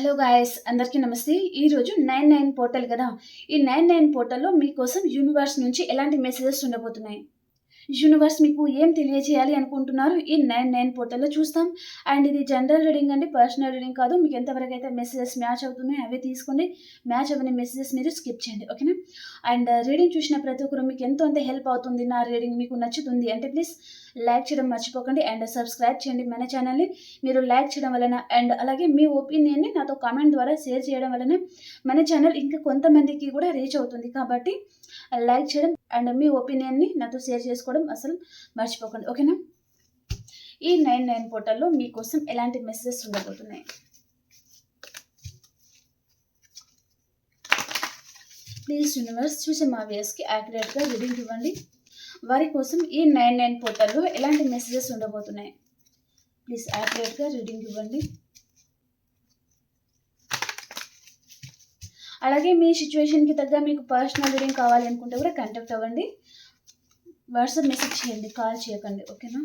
Hello guys అందరికీ నమస్తే. ఈరోజు నైన్ నైన్ పోర్టల్ కదా. ఈ నైన్ నైన్ పోర్టల్లో మీకోసం యూనివర్స్ నుంచి ఎలాంటి మెసేజెస్ ఉండబోతున్నాయి? యూనివర్స్ మీకు ఏం తెలియజేయాలి అనుకుంటున్నారు? ఈ నైన్ నైన్ పోర్టల్లో చూస్తాం. అండ్ ఇది జనరల్ రీడింగ్ అండి పర్సనల్ రీడింగ్ కాదు. మీకు ఎంతవరకు అయితే మెసేజెస్ మ్యాచ్ అవుతున్నాయో అవి తీసుకోండి. మ్యాచ్ అవ్వని మెసేజెస్ మీరు స్కిప్ చేయండి ఓకేనా అండ్ uh, రీడింగ్ చూసిన ప్రతి ఒక్కరు మీకు ఎంతో అంత హెల్ప్ అవుతుంది. నా రీడింగ్ మీకు నచ్చుతుంది. అంటే ప్లీజ్ లైక్ చేయడం మర్చిపోకండి అండ్ సబ్స్క్రైబ్ చేయండి మన ఛానల్ని. మీరు లైక్ చేయడం వలన అండ్ అలాగే మీ ఒపీనియన్ని నాతో కామెంట్ ద్వారా షేర్ చేయడం వలన మన ఛానల్ ఇంకా కొంతమందికి కూడా రీచ్ అవుతుంది. కాబట్టి లైక్ చేయడం అండ్ మీ ఒపీనియన్ని నాతో షేర్ చేసుకోవడం అసలు మర్చిపోకండి. ఓకేనా? ఈ నైన్ నైన్ పోర్టల్లో మీకోసం ఎలాంటి మెసేజెస్ ఉండబోతున్నాయి? ప్లీజ్ యూనివర్స్ చూసే మా వేస్కి యాక్యురేట్గా రీడింగ్ ఇవ్వండి. వారి కోసం ఈ నైన్ నైన్ పోర్టల్లో ఎలాంటి మెసేజెస్ ఉండబోతున్నాయి? ప్లీజ్ యాక్యురేట్గా రీడింగ్ ఇవ్వండి. అలాగే మీ సిచ్యువేషన్కి తగ్గ మీకు పర్సనల్ రీడింగ్ కావాలి అనుకుంటే కూడా కాంటాక్ట్ అవ్వండి. వాట్సాప్ మెసేజ్ చేయండి కాల్ చేయకండి ఓకేనా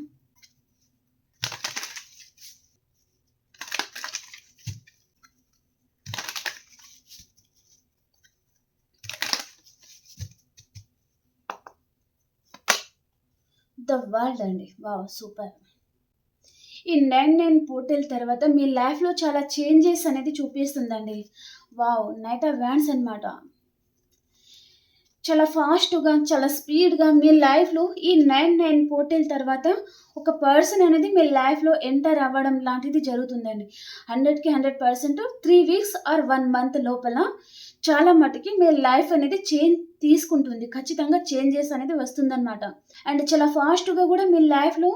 ఆఫ్ వరల్డ్ అండి. వావ్ సూపర్ ఈ నైన్ నైన్ పోర్టల్ తర్వాత మీ లైఫ్లో చాలా చేంజెస్ అనేది చూపిస్తుందండి. వావ్ నైట్ ఆఫ్ వ్యాండ్స్ అనమాట చాలా ఫాస్ట్గా చాలా స్పీడ్గా మీ లైఫ్లో ఈ నైన్ నైన్ పోర్టల్ తర్వాత ఒక పర్సన్ అనేది మీ లైఫ్లో ఎంటర్ అవ్వడం లాంటిది జరుగుతుందండి. హండ్రెడ్కి hundred percent three weeks or one month లోపల చాలా మటుకి మీ లైఫ్ అనేది చేంజ్ తీసుకుంటుంది. ఖచ్చితంగా చేంజెస్ అనేది వస్తుందన్నమాట. అండ్ చాలా ఫాస్ట్గా కూడా మీ లైఫ్లో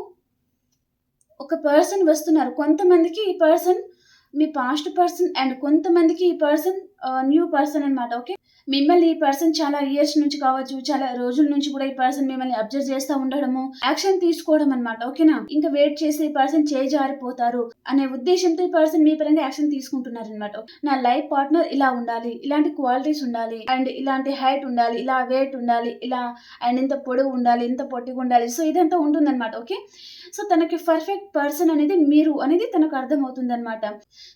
ఒక పర్సన్ వస్తున్నారు. కొంతమందికి ఈ పర్సన్ మీ పాస్ట్ పర్సన్ అండ్ కొంతమందికి ఈ పర్సన్ న్యూ పర్సన్ అనమాట ఓకే మిమ్మల్ని ఈ పర్సన్ చాలా ఇయర్స్ నుంచి కావచ్చు చాలా రోజుల నుంచి కూడా ఈ పర్సన్ మిమ్మల్ని అబ్జర్వ్ చేస్తూ ఉండడము యాక్షన్ తీసుకోవడం అనమాట ఓకేనా? ఇంకా వెయిట్ చేసి ఈ పర్సన్ చేజారిపోతారు అనే ఉద్దేశంతో ఈ పర్సన్ మీ పరంగా యాక్షన్ తీసుకుంటున్నారు అనమాట నా లైఫ్ పార్ట్నర్ ఇలా ఉండాలి ఇలాంటి క్వాలిటీస్ ఉండాలి అండ్ ఇలాంటి హైట్ ఉండాలి ఇలా వెయిట్ ఉండాలి ఇలా అండ్ ఇంత పొడవు ఉండాలి ఇంత పొట్టిగా ఉండాలి సో ఇదంతా ఉంటుందన్నమాట ఓకే? సో తనకి పర్ఫెక్ట్ పర్సన్ అనేది మీరు అనేది తనకు అర్థమవుతుంది అనమాట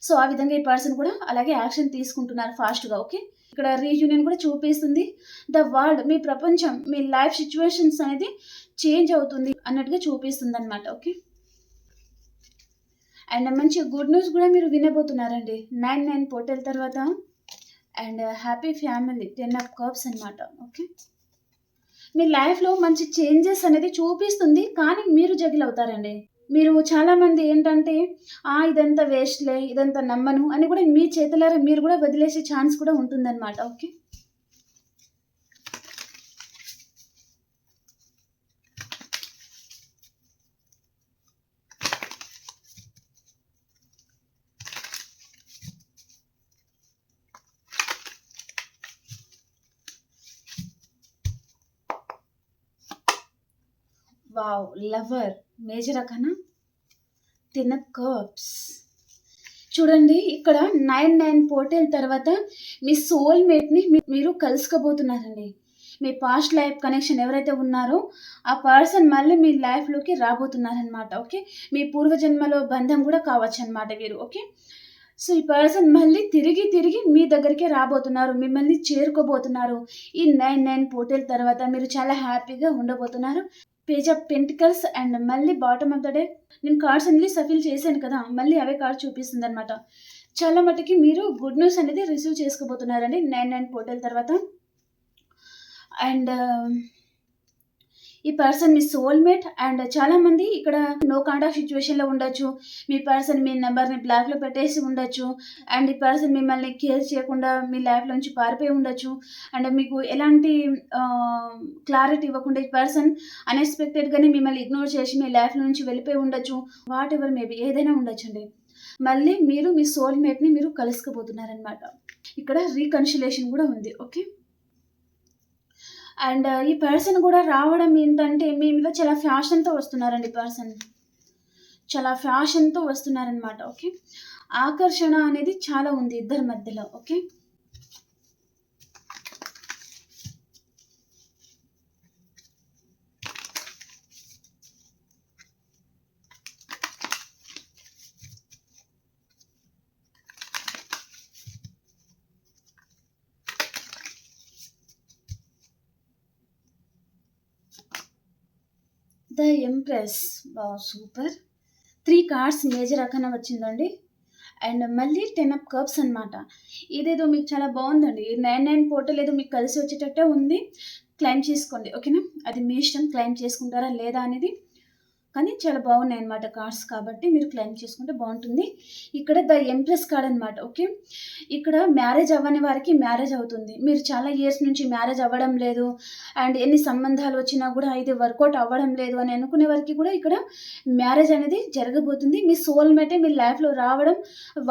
సో ఆ విధంగా ఈ పర్సన్ కూడా అలాగే యాక్షన్ తీసుకుంటున్నారు ఫాస్ట్గా ఓకే? ఇక్కడ రీయూనియన్ కూడా చూపిస్తుంది. ద వరల్డ్ మీ ప్రపంచం మీ లైఫ్ సిచ్యువేషన్స్ అనేది చేంజ్ అవుతుంది అన్నట్టుగా చూపిస్తుంది అనమాట ఓకే అండ్ మంచి గుడ్ న్యూస్ కూడా మీరు వినబోతున్నారండి. నైన్ నైన్ పోర్టల్ తర్వాత and happy family ten of cups అనమాట ఓకే మీ లైఫ్లో మంచి చేంజెస్ అనేది చూపిస్తుంది కానీ మీరు జగిల్ అవుతారండి. మీరు చాలామంది ఏంటంటే ఆ ఇదంతా వేస్ట్లే ఇదంతా నమ్మను అని కూడా మీ చేతులారా మీరు కూడా వదిలేసే ఛాన్స్ కూడా ఉంటుందన్నమాట okay? Wow lover major arcana ten cups. చూడండి ఇక్కడ నైన్ నైన్ పోర్టల్ తర్వాత మీ సోల్మేట్ని మీరు కలుసుకోబోతున్నారండి. మీ పాస్ట్ లైఫ్ కనెక్షన్ ఎవరైతే ఉన్నారో ఆ పర్సన్ మళ్ళీ మీ లైఫ్లోకి రాబోతున్నారనమాట ఓకే? మీ పూర్వజన్మలో బంధం కూడా కావచ్చు అనమాట వీరు ఓకే? సో ఈ పర్సన్ మళ్ళీ తిరిగి తిరిగి మీ దగ్గరికే రాబోతున్నారు మిమ్మల్ని చేరుకోబోతున్నారు. ఈ నైన్ నైన్ పోర్టల్ తర్వాత మీరు చాలా హ్యాపీగా ఉండబోతున్నారు. పేజ్ ఆఫ్ పెంటికల్స్ అండ్ మళ్ళీ బాటమ్ ఆఫ్ ద డే. నేను కార్డ్స్ అనేది సఫిల్ చేశాను కదా మళ్ళీ అవే కార్డ్ చూపిస్తుంది అనమాట చాలా మటుకి మీరు గుడ్ న్యూస్ అనేది రిసీవ్ చేసుకోబోతున్నారండి నైన్ నైన్ పోర్టల్ తర్వాత. అండ్ ఈ పర్సన్ మీ సోల్మేట్ అండ్ చాలామంది ఇక్కడ నో కాంటాక్ట్ సిచ్యువేషన్లో ఉండొచ్చు. మీ పర్సన్ మీ నెంబర్ని బ్లాక్లో పెట్టేసి ఉండొచ్చు. అండ్ ఈ పర్సన్ మిమ్మల్ని కేర్ చేయకుండా మీ లైఫ్లోంచి పారిపోయి ఉండొచ్చు. అండ్ మీకు ఎలాంటి క్లారిటీ ఇవ్వకుండా ఈ పర్సన్ అన్ఎక్స్పెక్టెడ్గానే మిమ్మల్ని ఇగ్నోర్ చేసి మీ లైఫ్ నుంచి వెళ్ళిపోయి ఉండొచ్చు. వాట్ ఎవర్ మేబీ ఏదైనా ఉండొచ్చండి. మళ్ళీ మీరు మీ సోల్మేట్ని మీరు కలుసుకోబోతున్నారనమాట ఇక్కడ రీకన్సిలేషన్ కూడా ఉంది ఓకే అండ్ ఈ పర్సన్ కూడా రావడం ఏంటంటే మీ మీద చాలా ఫ్యాషన్తో వస్తున్నారండి పర్సన్ చాలా ఫ్యాషన్తో వస్తున్నారనమాట ఓకే? ఆకర్షణ అనేది చాలా ఉంది ఇద్దరి మధ్యలో okay? The empress. Super. Three cards major arcana వచ్చిందండి. అండ్ మళ్ళీ టెన్ అప్ కప్స్ అనమాట ఇదేదో మీకు చాలా బాగుందండి. నైన్ నైన్ పోర్టల్ ఏదో మీకు కలిసి వచ్చేటట్టే ఉంది. క్లైమ్ చేసుకోండి ఓకేనా? అది మీ ఇష్టం క్లైమ్ చేసుకుంటారా లేదా అనేది కానీ చాలా బాగున్నాయి అనమాట కార్డ్స్ కాబట్టి మీరు క్లెయిమ్ చేసుకుంటే బాగుంటుంది. ఇక్కడ ద ఎంప్రెస్ కార్డ్ అనమాట ఓకే? ఇక్కడ మ్యారేజ్ అవ్వని వారికి మ్యారేజ్ అవుతుంది. మీరు చాలా ఇయర్స్ నుంచి మ్యారేజ్ అవ్వడం లేదు. అండ్ ఎన్ని సంబంధాలు వచ్చినా కూడా ఇది వర్కౌట్ అవ్వడం లేదు అని అనుకునే వారికి కూడా ఇక్కడ మ్యారేజ్ అనేది జరగబోతుంది. మీ సోల్మేటే మీ లైఫ్లో రావడం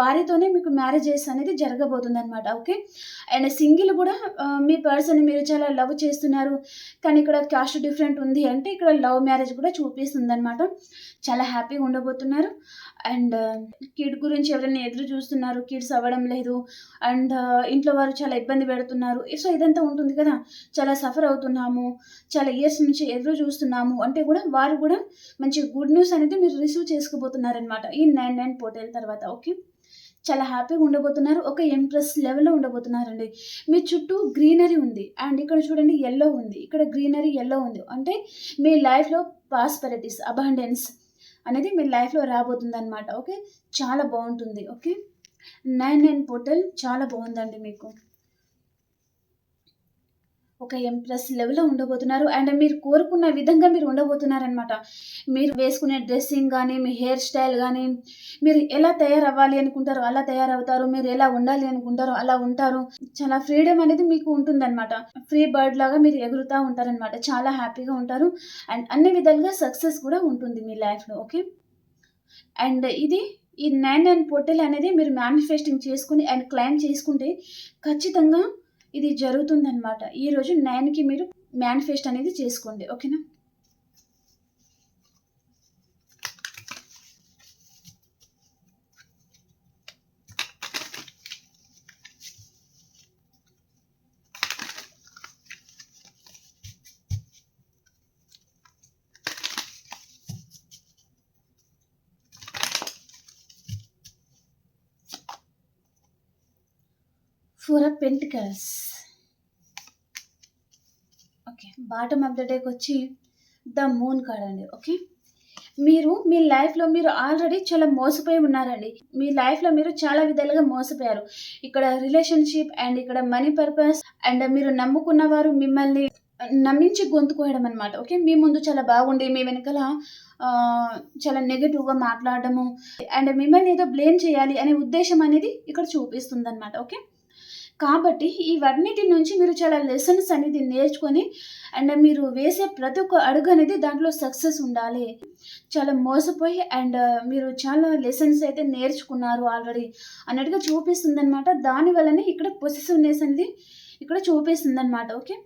వారితోనే మీకు మ్యారేజెస్ అనేది జరగబోతుంది అనమాట ఓకే? అండ్ సింగిల్ కూడా మీ పర్సన్ మీరు చాలా లవ్ చేస్తున్నారు. కానీ ఇక్కడ క్యాస్ట్ డిఫరెంట్ ఉంది అంటే ఇక్కడ లవ్ మ్యారేజ్ కూడా చూపిస్తుంది అనమాట చాలా హ్యాపీగా ఉండబోతున్నారు. అండ్ కిడ్ uh, గురించి ఎవరైనా ఎదురు చూస్తున్నారు కిడ్స్ అవ్వడం లేదు. అండ్ uh, ఇంట్లో వారు చాలా ఇబ్బంది పెడుతున్నారు. సో ఇదంతా ఉంటుంది కదా. చాలా సఫర్ అవుతున్నాము. చాలా ఇయర్స్ నుంచి ఎదురు చూస్తున్నాము. అంటే కూడా వారు కూడా మంచి గుడ్ న్యూస్ అనేది మీరు రిసీవ్ చేసుకోబోతున్నారనమాట ఈ నైన్ నైన్ పోర్టల్ తర్వాత ఓకే చాలా హ్యాపీగా ఉండబోతున్నారు. ఒక ఇంట్రెస్ట్ లెవెల్లో ఉండబోతున్నారండి. మీ చుట్టూ గ్రీనరీ ఉంది. అండ్ ఇక్కడ చూడండి ఎల్లో ఉంది. ఇక్కడ గ్రీనరీ ఎల్లో ఉంది. అంటే మీ లైఫ్లో పాస్పరిటీస్ అబాండెన్స్ అనేది మీ లైఫ్లో రాబోతుంది అనమాట ఓకే చాలా బాగుంటుంది. ఓకే నైన్ నైన్ పోర్టల్ చాలా బాగుందండి మీకు. ఒక ఎంప్రెస్ లెవెల్లో ఉండబోతున్నారు. అండ్ మీరు కోరుకున్న విధంగా మీరు ఉండబోతున్నారనమాట మీరు వేసుకునే డ్రెస్సింగ్ కానీ మీ హెయిర్ స్టైల్ కానీ మీరు ఎలా తయారవ్వాలి అనుకుంటారో అలా తయారవుతారు. మీరు ఎలా ఉండాలి అనుకుంటారో అలా ఉంటారు. చాలా ఫ్రీడమ్ అనేది మీకు ఉంటుందన్నమాట. ఫ్రీ బర్డ్ లాగా మీరు ఎగురుతూ ఉంటారనమాట చాలా హ్యాపీగా ఉంటారు. అండ్ అన్ని విధాలుగా సక్సెస్ కూడా ఉంటుంది మీ లైఫ్లో ఓకే? అండ్ ఇది ఈ నైన్ నైన్ పోర్టల్ అనేది మీరు మేనిఫెస్టింగ్ చేసుకుని అండ్ క్లైమ్ చేసుకుంటే ఖచ్చితంగా ఇది జరుగుతుందనమాట ఈరోజు నైన్కి మీరు మేనిఫెస్ట్ అనేది చేసుకోండి ఓకేనా? Four of pentacles okay bottom of the డేకి వచ్చి ద మూన్ కార్డ్ అండి ఓకే మీరు మీ లైఫ్లో మీరు ఆల్రెడీ చాలా మోసపోయి ఉన్నారండి. మీ లైఫ్లో మీరు చాలా విధాలుగా మోసపోయారు. ఇక్కడ రిలేషన్షిప్ అండ్ ఇక్కడ మనీ పర్పస్ అండ్ మీరు నమ్ముకున్న వారు మిమ్మల్ని నమ్మించి గొంతుకోయడం అనమాట ఓకే మీ ముందు చాలా బాగుండి మీ వెనకాల చాలా నెగిటివ్గా మాట్లాడడము అండ్ మిమ్మల్ని ఏదో బ్లేమ్ చేయాలి అనే ఉద్దేశం అనేది ఇక్కడ చూపిస్తుంది అనమాట ఓకే కాబట్టి ఇవన్నిటి నుంచి మీరు చాలా లెసన్స్ అనేది నేర్చుకొని అండ్ మీరు వేసే ప్రతి ఒక్క అడుగు అనేది దాంట్లో సక్సెస్ ఉండాలి. చాలా మోసపోయి అండ్ uh, మీరు చాలా లెసన్స్ అయితే నేర్చుకున్నారు ఆల్రెడీ అన్నట్టుగా చూపిస్తుంది అనమాట దానివల్లనే ఇక్కడ పొసిసివ్నెస్ అనేది ఇక్కడ చూపిస్తుంది అనమాట ఓకే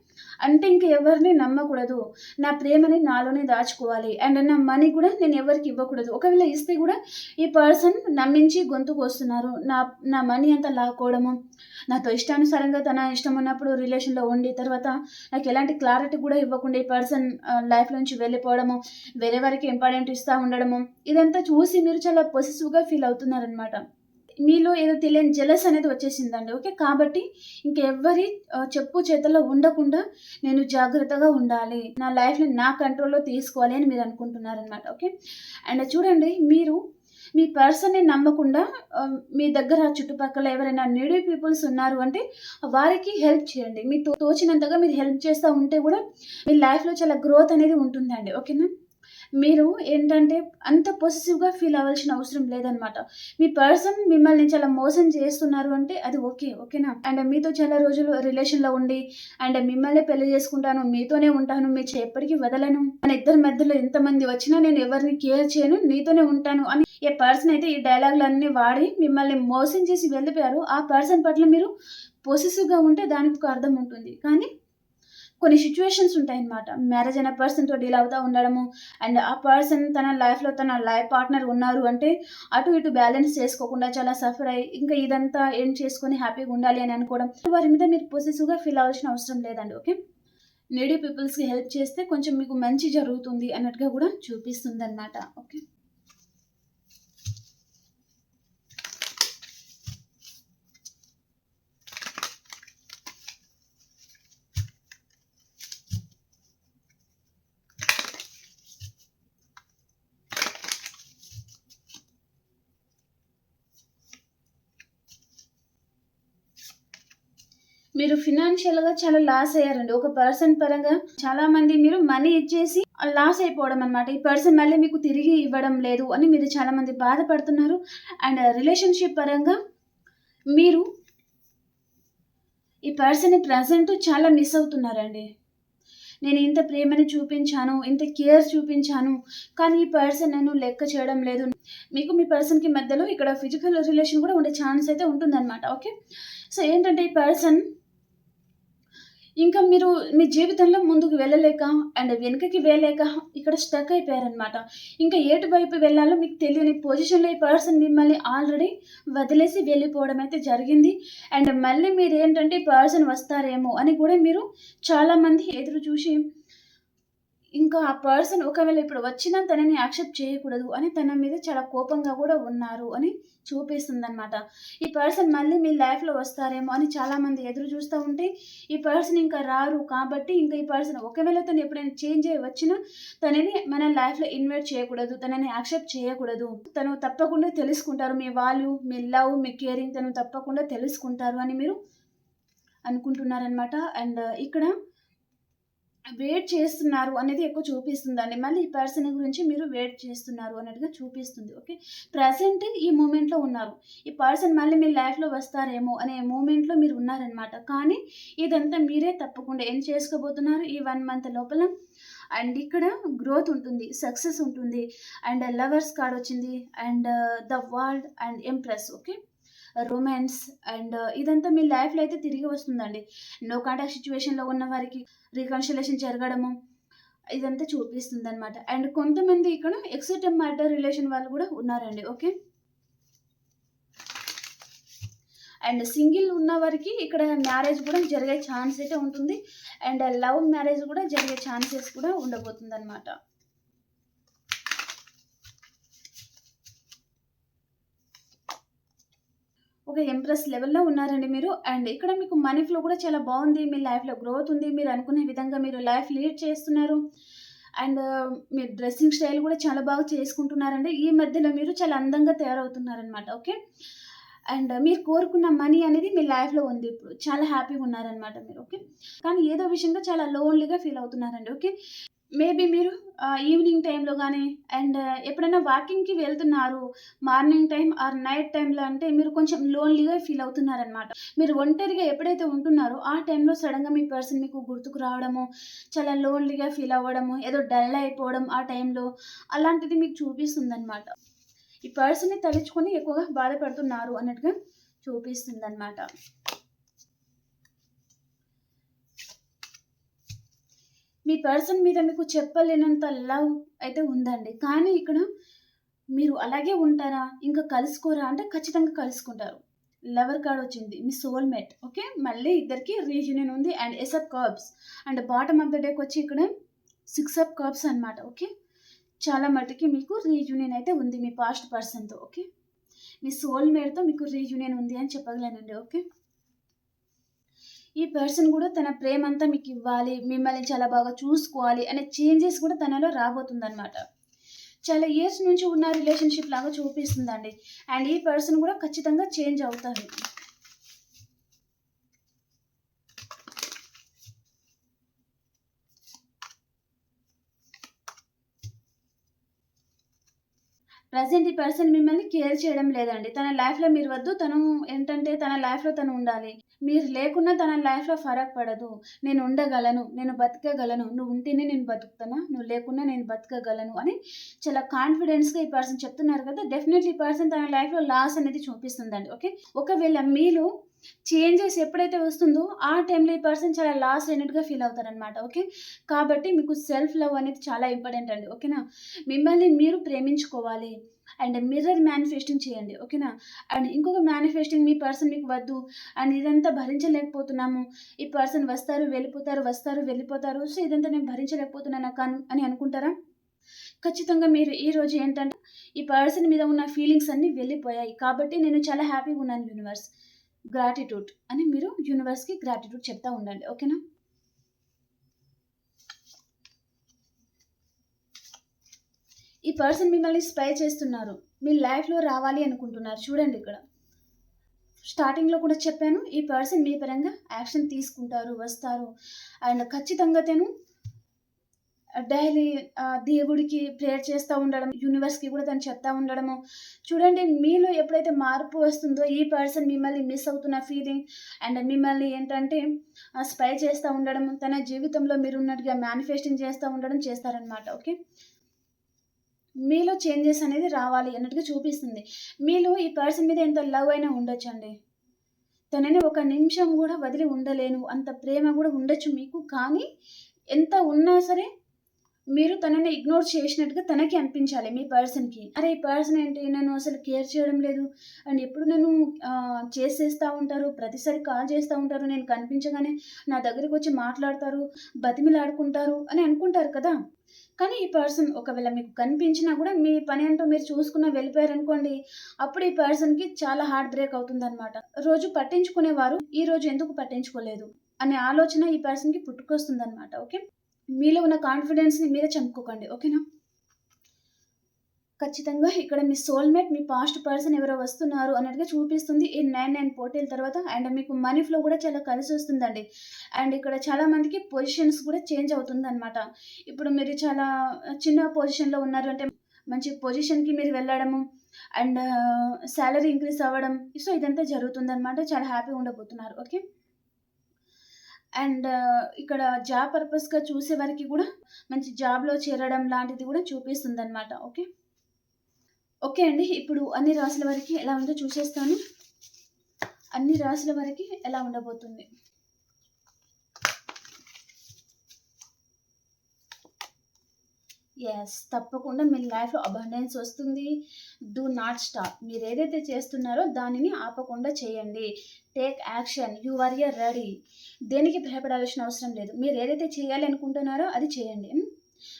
అంటే ఇంక ఎవరిని నమ్మకూడదు. నా ప్రేమని నాలోనే దాచుకోవాలి. అండ్ నా మనీ కూడా నేను ఎవరికి ఇవ్వకూడదు. ఒకవేళ ఇస్తే కూడా ఈ పర్సన్ నమ్మించి గొంతుకు వస్తున్నారు నా నా మనీ అంతా లాక్కోవడము నాతో ఇష్టానుసారంగా తన ఇష్టం ఉన్నప్పుడు రిలేషన్లో ఉండి తర్వాత నాకు ఎలాంటి క్లారిటీ కూడా ఇవ్వకుండా ఈ పర్సన్ లైఫ్ నుంచి వెళ్ళిపోవడము వేరే వారికి ఇంపార్టెంట్ ఇస్తూ ఉండడము ఇదంతా చూసి మీరు చాలా పొసిటివ్గా ఫీల్ అవుతున్నారనమాట మీలో ఏదో తెలియని జెలస్ అనేది వచ్చేసిందండి ఓకే కాబట్టి ఇంకెవ్వరి చెప్పు చేతల్లో ఉండకుండా నేను జాగ్రత్తగా ఉండాలి. నా లైఫ్ని నా కంట్రోల్లో తీసుకోవాలి అని మీరు అనుకుంటున్నారనమాట ఓకే అండ్ చూడండి మీరు మీ పర్సన్ని నమ్మకుండా మీ దగ్గర చుట్టుపక్కల ఎవరైనా నీడీ పీపుల్స్ ఉన్నారు అంటే వారికి హెల్ప్ చేయండి. మీ తోచినంతగా మీరు హెల్ప్ చేస్తూ ఉంటే కూడా మీ లైఫ్లో చాలా గ్రోత్ అనేది ఉంటుందండి ఓకేనా మీరు ఏంటంటే అంత పొసిటివ్గా ఫీల్ అవ్వాల్సిన అవసరం లేదనమాట మీ పర్సన్ మిమ్మల్ని చాలా మోసం చేస్తున్నారు అంటే అది ఓకే ఓకేనా అండ్ మీతో చాలా రోజులు రిలేషన్లో ఉండి అండ్ మిమ్మల్ని పెళ్ళి చేసుకుంటాను మీతోనే ఉంటాను మీ ఎప్పటికీ వదలను. మన ఇద్దరి మధ్యలో ఎంతమంది వచ్చినా నేను ఎవరిని కేర్ చేయను నీతోనే ఉంటాను అని ఏ పర్సన్ అయితే ఈ డైలాగులన్నీ వాడి మిమ్మల్ని మోసం చేసి వెళ్ళిపోయారు ఆ పర్సన్ పట్ల మీరు పొసెసివ్గా ఉంటే దానికి ఒక అర్థం ఉంటుంది. కానీ కొన్ని సిచ్యువేషన్స్ ఉంటాయన్నమాట. మ్యారేజ్ అయిన పర్సన్తో డీల్ అవుతూ ఉండడము అండ్ ఆ పర్సన్ తన లైఫ్లో తన లైఫ్ పార్ట్నర్ ఉన్నారు అంటే అటు ఇటు బ్యాలెన్స్ చేసుకోకుండా చాలా సఫర్ అయ్యి ఇంకా ఇదంతా ఏం చేసుకొని హ్యాపీగా ఉండాలి అని అనుకోవడం వారి మీద మీరు పొసెసివ్గా ఫీల్ అవ్వాల్సిన అవసరం లేదండి ఓకే నీడీ పీపుల్స్కి హెల్ప్ చేస్తే కొంచెం మీకు మంచి జరుగుతుంది అన్నట్టుగా కూడా చూపిస్తుంది అనమాట ఓకే మీరు ఫినాన్షియల్గా చాలా లాస్ అయ్యారండి. ఒక పర్సన్ పరంగా చాలా మంది మీరు మనీ ఇచ్చేసి లాస్ అయిపోవడం అనమాట ఈ పర్సన్ మళ్ళీ మీకు తిరిగి ఇవ్వడం లేదు అని మీరు చాలా మంది బాధపడుతున్నారు. అండ్ రిలేషన్షిప్ పరంగా మీరు ఈ పర్సన్ ప్రజెంట్ చాలా మిస్ అవుతున్నారండి. నేను ఇంత ప్రేమని చూపించాను ఇంత కేర్ చూపించాను కానీ ఈ పర్సన్ నేను లెక్క చేయడం లేదు. మీకు మీ పర్సన్కి మధ్యలో ఇక్కడ ఫిజికల్ రిలేషన్ కూడా ఉండే ఛాన్స్ అయితే ఉంటుందన్నమాట. ఓకే సో ఏంటంటే ఈ పర్సన్ ఇంకా మీరు మీ జీవితంలో ముందుకు వెళ్ళలేక అండ్ వెనుకకి వెళ్ళలేక ఇక్కడ స్టక్ అయిపోయారనమాట ఇంకా ఏటు వైపు వెళ్ళాలో మీకు తెలియని పొజిషన్లో ఈ పర్సన్ మిమ్మల్ని ఆల్రెడీ వదిలేసి వెళ్ళిపోవడం అయితే జరిగింది. అండ్ మళ్ళీ మీరు ఏంటంటే ఈ పర్సన్ వస్తారేమో అని కూడా మీరు చాలామంది ఎదురు చూసి ఇంకా ఆ పర్సన్ ఒకవేళ ఇప్పుడు వచ్చినా తనని యాక్సెప్ట్ చేయకూడదు అని తన మీద చాలా కోపంగా కూడా ఉన్నారు అని చూపిస్తుంది అనమాట ఈ పర్సన్ మళ్ళీ మీ లైఫ్లో వస్తారేమో అని చాలామంది ఎదురు చూస్తూ ఉంటే ఈ పర్సన్ ఇంకా రారు కాబట్టి ఇంకా ఈ పర్సన్ ఒకవేళ తను ఎప్పుడైనా చేంజ్ అయ్యి వచ్చినా తనని మన లైఫ్లో ఇన్వైట్ చేయకూడదు తనని యాక్సెప్ట్ చేయకూడదు. తను తప్పకుండా తెలుసుకుంటారు మీ వాల్యూ మీ లవ్ మీ కేరింగ్ తను తప్పకుండా తెలుసుకుంటారు అని మీరు అనుకుంటున్నారనమాట అండ్ ఇక్కడ వెయిట్ చేస్తున్నారు అనేది ఎక్కువ చూపిస్తుందండి. మళ్ళీ ఈ పర్సన్ గురించి మీరు వెయిట్ చేస్తున్నారు అన్నట్టుగా చూపిస్తుంది. ఓకే ప్రజెంట్ ఈ మూమెంట్లో ఉన్నారు. ఈ పర్సన్ మళ్ళీ మీ లైఫ్లో వస్తారేమో అనే మూమెంట్లో మీరు ఉన్నారనమాట కానీ ఇదంతా మీరే తప్పకుండా ఏం చేసుకోబోతున్నారు? ఈ వన్ మంత్ లోపల అండ్ ఇక్కడ గ్రోత్ ఉంటుంది సక్సెస్ ఉంటుంది. అండ్ లవర్స్ కార్డ్ వచ్చింది. And the world and empress okay romance and uh, ఇదంతా మీ లైఫ్లో అయితే తిరిగి వస్తుందండి. నో కాంటాక్ట్ సిచ్యువేషన్లో ఉన్న వారికి రీకన్సిలేషన్ జరగడము ఇదంతా చూపిస్తుంది అనమాట అండ్ కొంతమంది ఇక్కడ ఎక్సెట్ మ్యాటర్ రిలేషన్ వాళ్ళు కూడా ఉన్నారండి ఓకే అండ్ సింగిల్ ఉన్న వారికి ఇక్కడ మ్యారేజ్ కూడా జరిగే ఛాన్స్ అయితే ఉంటుంది. అండ్ లవ్ మ్యారేజ్ కూడా జరిగే ఛాన్సెస్ కూడా ఉండబోతుంది అనమాట ఒక ఎంప్రెస్ లెవెల్లో ఉన్నారండి మీరు. అండ్ ఇక్కడ మీకు మనీ ఫ్లో కూడా చాలా బాగుంది. మీ లైఫ్లో గ్రోత్ ఉంది. మీరు అనుకునే విధంగా మీరు లైఫ్ లీడ్ చేస్తున్నారు. అండ్ uh, మీ డ్రెస్సింగ్ స్టైల్ కూడా చాలా బాగా చేసుకుంటున్నారండి. ఈ మధ్యలో మీరు చాలా అందంగా తయారవుతున్నారనమాట ఓకే అండ్ uh, మీరు కోరుకున్న మనీ అనేది మీ లైఫ్లో ఉంది ఇప్పుడు. చాలా హ్యాపీగా ఉన్నారనమాట మీరు. ఓకే కానీ ఏదో విషయంగా చాలా లోన్లీగా ఫీల్ అవుతున్నారండి. ఓకే మేబీ మీరు ఈవినింగ్ టైంలో కానీ అండ్ ఎప్పుడైనా వాకింగ్కి వెళ్తున్నారు మార్నింగ్ టైం ఆర్ నైట్ టైంలో అంటే మీరు కొంచెం లోన్లీగా ఫీల్ అవుతున్నారనమాట మీరు ఒంటరిగా ఎప్పుడైతే ఉంటున్నారో ఆ టైంలో సడన్గా మీ పర్సన్ మీకు గుర్తుకు రావడము చాలా లోన్లీగా ఫీల్ అవ్వడము ఏదో డల్ అయిపోవడం ఆ టైంలో అలాంటిది మీకు చూపిస్తుందనమాట ఈ పర్సన్ని తలుచుకొని ఎక్కువగా బాధపడుతున్నారు అన్నట్టుగా చూపిస్తుంది మీ పర్సన్ మీద మీకు చెప్పలేనంత లవ్ అయితే ఉందండి. కానీ ఇక్కడ మీరు అలాగే ఉంటారా? ఇంకా కలుసుకోరా? అంటే ఖచ్చితంగా కలుసుకుంటారు. లవర్ కార్డ్ వచ్చింది. మీ సోల్మేట్ ఓకే? మళ్ళీ ఇద్దరికి రీయూనియన్ ఉంది. And ace of cups and bottom of the డేకి వచ్చి ఇక్కడ సిక్స్ అప్ కర్బ్స్ అనమాట ఓకే? చాలా మటుకి మీకు రీయూనియన్ అయితే ఉంది మీ పాస్ట్ పర్సన్తో ఓకే? మీ సోల్మేట్తో మీకు రీజూనియన్ ఉంది అని చెప్పగలనండి. ఓకే? ఈ పర్సన్ కూడా తన ప్రేమ అంతా మీకు ఇవ్వాలి మిమ్మల్ని చాలా బాగా చూసుకోవాలి అనే చేంజెస్ కూడా తనలో రాబోతుందన్నమాట. చాలా ఇయర్స్ నుంచి ఉన్న రిలేషన్షిప్ లాగా చూపిస్తుందండి. అండ్ ఈ పర్సన్ కూడా ఖచ్చితంగా చేంజ్ అవుతారు. ప్రజెంట్ ఈ పర్సన్ మిమ్మల్ని కేర్ చేయడం లేదండి. తన లైఫ్లో మీరు వద్దు తను ఏంటంటే తన లైఫ్లో తను ఉండాలి. మీరు లేకున్నా తన లైఫ్లో ఫరక్ పడదు. నేను ఉండగలను నేను బతకగలను. నువ్వు ఉంటేనే నేను బతుకుతానా? నువ్వు లేకున్నా నేను బతకగలను అని చాలా కాన్ఫిడెన్స్గా ఈ పర్సన్ చెప్తున్నారు కదా డెఫినెట్లీ ఈ పర్సన్ తన లైఫ్లో లాస్ అనేది చూపిస్తుందండి ఓకే ఒకవేళ మీరు చేంజెస్ ఎప్పుడైతే వస్తుందో ఆ టైంలో ఈ పర్సన్ చాలా లాస్ అయినట్టుగా ఫీల్ అవుతారనమాట ఓకే కాబట్టి మీకు సెల్ఫ్ లవ్ అనేది చాలా ఇంపార్టెంట్ అండి ఓకేనా మిమ్మల్ని మీరు ప్రేమించుకోవాలి. అండ్ మిర్రర్ మేనిఫెస్టింగ్ చేయండి ఓకేనా? అండ్ ఇంకొక మేనిఫెస్టింగ్ మీ పర్సన్ మీకు వద్దు అండ్ ఇదంతా భరించలేకపోతున్నాము. ఈ పర్సన్ వస్తారు వెళ్ళిపోతారు వస్తారు వెళ్ళిపోతారు. సో ఇదంతా నేను భరించలేకపోతున్నాను కాను అని అనుకుంటారా? ఖచ్చితంగా మీరు ఈ రోజు ఏంటంటే ఈ పర్సన్ మీద ఉన్న ఫీలింగ్స్ అన్నీ వెళ్ళిపోయాయి. కాబట్టి నేను చాలా హ్యాపీగా ఉన్నాను యూనివర్స్ గ్రాటిట్యూడ్ అని మీరు యూనివర్స్కి గ్రాటిట్యూడ్ చెప్తా ఉండండి ఓకేనా? ఈ పర్సన్ మిమ్మల్ని స్పై చేస్తున్నారు. మీ లైఫ్లో రావాలి అనుకుంటున్నారు. చూడండి ఇక్కడ. స్టార్టింగ్లో కూడా చెప్పాను ఈ పర్సన్ మీ పరంగా యాక్షన్ తీసుకుంటారు వస్తారు. అండ్ ఖచ్చితంగా తను డైలీ దేవుడికి ప్రేయర్ చేస్తూ ఉండడం యూనివర్స్కి కూడా తను చెప్తా ఉండడము. చూడండి మీలో ఎప్పుడైతే మార్పు వస్తుందో ఈ పర్సన్ మిమ్మల్ని మిస్ అవుతున్న ఫీలింగ్ అండ్ మిమ్మల్ని ఏంటంటే స్పై చేస్తూ ఉండడం తన జీవితంలో మీరు ఉన్నట్టుగా మేనిఫెస్టింగ్ చేస్తూ ఉండడం చేస్తారనమాట ఓకే మీలో చేంజెస్ అనేది రావాలి అన్నట్టుగా చూపిస్తుంది. మీలో ఈ పర్సన్ మీద ఎంత లవ్ అయినా ఉండొచ్చండి. తనని ఒక నిమిషం కూడా వదిలి ఉండలేను. అంత ప్రేమ కూడా ఉండొచ్చు మీకు. కానీ ఎంత ఉన్నా సరే మీరు తనని ఇగ్నోర్ చేసినట్టుగా తనకి అనిపించాలి మీ పర్సన్కి అరే ఈ పర్సన్ ఏంటి? నన్ను అసలు కేర్ చేయడం లేదు. అండ్ ఎప్పుడు నన్ను చేసేస్తూ ఉంటారు? ప్రతిసారి కాల్ చేస్తూ ఉంటారు. నేను కనిపించగానే నా దగ్గరికి వచ్చి మాట్లాడతారు బతిమిలాడుకుంటారు అని అనుకుంటారు కదా. కానీ ఈ పర్సన్ ఒకవేళ మీకు కనిపించినా కూడా మీ పని అంటూ మీరు చూసుకున్న వెళ్ళిపోయారు అనుకోండి అప్పుడు ఈ పర్సన్కి చాలా హార్ట్ బ్రేక్ అవుతుందన్నమాట. రోజు పట్టించుకునేవారు ఈ రోజు ఎందుకు పట్టించుకోలేదు అనే ఆలోచన ఈ పర్సన్కి పుట్టుకొస్తుంది అనమాట ఓకే? మీలో ఉన్న కాన్ఫిడెన్స్ని మీరే చంపుకోకండి ఓకేనా? ఖచ్చితంగా ఇక్కడ మీ సోల్మేట్ మీ పాస్ట్ పర్సన్ ఎవరో వస్తున్నారు అన్నట్టుగా చూపిస్తుంది. ఈ నైన్ నైన్ పోటీల తర్వాత అండ్ మీకు మనీ ఫ్లో కూడా చాలా కలిసి వస్తుందండి. అండ్ ఇక్కడ చాలా మందికి పొజిషన్స్ కూడా చేంజ్ అవుతుంది అనమాట ఇప్పుడు మీరు చాలా చిన్న పొజిషన్లో ఉన్నారు అంటే మంచి పొజిషన్కి మీరు వెళ్ళడము అండ్ శాలరీ ఇంక్రీస్ అవ్వడం సో ఇదంతా జరుగుతుంది అనమాట చాలా హ్యాపీగా ఉండబోతున్నారు. ఓకే అండ్ ఇక్కడ జాబ్ పర్పస్గా చూసే వారికి కూడా మంచి జాబ్లో చేరడం లాంటిది కూడా చూపిస్తుంది అనమాట ఓకే ఓకే అండి ఇప్పుడు అన్ని రాసుల వరకు ఎలా ఉందో చూసేస్తాను. అన్ని రాసుల వరకు ఎలా ఉండబోతుంది? ఎస్ తప్పకుండా మీ లైఫ్లో అబండెన్స్ వస్తుంది. డూ నాట్ స్టాప్ మీరు ఏదైతే చేస్తున్నారో దానిని ఆపకుండా చేయండి. Take action you are you're ready దేనికి భయపడాల్సిన అవసరం లేదు. మీరు ఏదైతే చేయాలి అనుకుంటున్నారో అది చేయండి.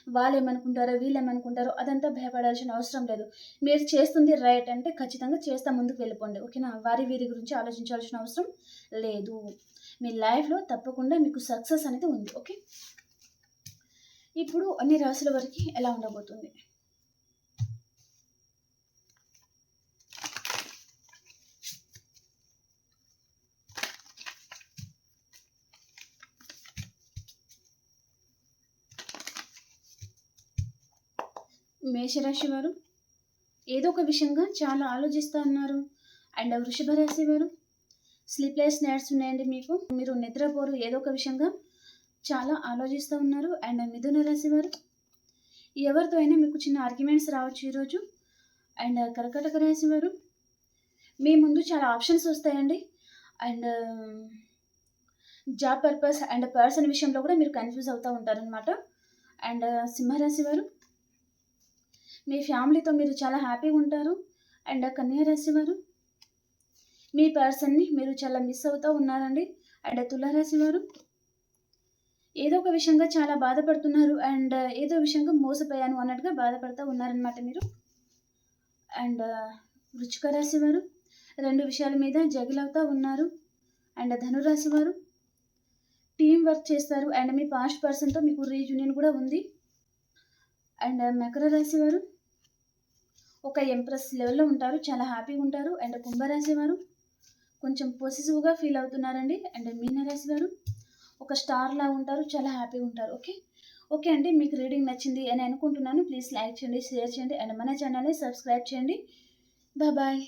వాళ్ళు ఏమనుకుంటారో వీళ్ళు ఏమనుకుంటారో అదంతా భయపడాల్సిన అవసరం లేదు. మీరు చేస్తుంది రైట్ అంటే ఖచ్చితంగా చేస్తా ముందుకు వెళ్ళిపోండి. ఓకేనా? వారి వీరి గురించి ఆలోచించాల్సిన అవసరం లేదు. మీ లైఫ్లో తప్పకుండా మీకు సక్సెస్ అనేది ఉంది. ఓకే? ఇప్పుడు అన్ని రాసుల వరకు ఎలా ఉండబోతుంది? మేషరాశి వారు ఏదో ఒక విషయంగా చాలా ఆలోచిస్తూ ఉన్నారు. అండ్ వృషభ రాశి వారు స్లీప్లెస్ నైట్స్ ఉన్నాయండి మీకు. మీరు నిద్రపోరు ఏదో ఒక విషయంగా చాలా ఆలోచిస్తూ ఉన్నారు. అండ్ మిథున రాశి వారు ఎవరితో అయినా మీకు చిన్న ఆర్గ్యుమెంట్స్ రావచ్చు ఈరోజు. అండ్ కర్కటక రాశి వారు మీ ముందు చాలా ఆప్షన్స్ వస్తాయండి. And job purpose and person విషయంలో కూడా మీరు కన్ఫ్యూజ్ అవుతూ ఉంటారనమాట అండ్ సింహరాశి వారు మీ ఫ్యామిలీతో మీరు చాలా హ్యాపీగా ఉంటారు. అండ్ కన్యా రాశి వారు మీ పర్సన్ని మీరు చాలా మిస్ అవుతూ ఉన్నారండి. అండ్ తులారాశి వారు ఏదో ఒక విషయంగా చాలా బాధపడుతున్నారు. అండ్ ఏదో విషయంగా మోసపోయాను అన్నట్టుగా బాధపడుతూ ఉన్నారనమాట మీరు. అండ్ వృచ్చిక రాశి వారు రెండు విషయాల మీద జగిలవుతూ ఉన్నారు. అండ్ ధనురాశి వారు టీం వర్క్ చేస్తారు. అండ్ మీ పాస్ట్ పర్సన్తో మీకు రీయూనియన్ కూడా ఉంది. అండ్ మకర రాశి వారు ఒక ఎంప్రెస్ లెవెల్లో ఉంటారు. చాలా హ్యాపీగా ఉంటారు. అండ్ కుంభరాశి వారు కొంచెం పొసిసివ్గా ఫీల్ అవుతున్నారండి. అండ్ మీనరాశి వారు ఒక స్టార్ లా ఉంటారు. చాలా హ్యాపీగా ఉంటారు. ఓకే? ఓకే అండి. మీకు రీడింగ్ నచ్చింది అని అనుకుంటున్నాను. ప్లీజ్ లైక్ చేయండి షేర్ చేయండి. అండ్ మన ఛానల్ని సబ్స్క్రైబ్ చేయండి. బాయ్